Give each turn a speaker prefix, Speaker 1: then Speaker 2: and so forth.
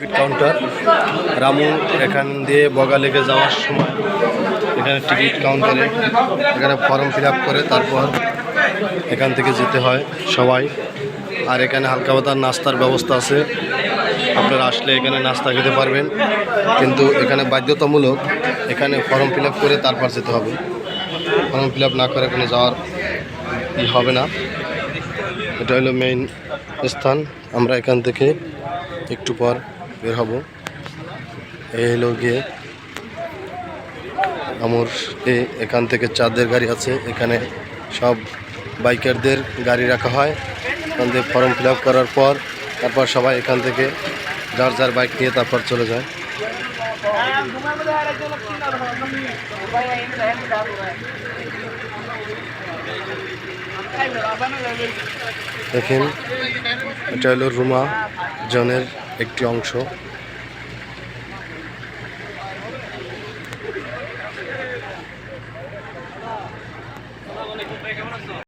Speaker 1: Ticket counter Ramu এখান দিয়ে বগা লেগে যাওয়ার সময় এখানে টিকিট কাউন্টারে এখানে ফর্ম ফিল করে তারপর এখান থেকে যেতে হয় সবাই। আর এখানে হালকা পাতার নাস্তার ব্যবস্থা আছে। আপনারা আসলে এখানে নাস্তা খেতে পারবেন। কিন্তু এখানে বাধ্যতামূলক এখানে ফর্ম ফিল করে তারপর যেতে হবে। ফর্ম ফিল না করে এখানে যাওয়ার ই হবে না। এটা হলো মেইন স্থান। আমরা এখান থেকে একটু পর বের হব। এই হলো গিয়ে আমার এখান থেকে চাঁদের গাড়ি আছে। এখানে সব বাইকারদের গাড়ি রাখা হয়। এখান থেকে ফর্ম ফিল করার পর তারপর সবাই এখান থেকে যার যার বাইক নিয়ে তারপর চলে যায়। দেখেন, এটা হলো রুমা, জনের একটি অংশ।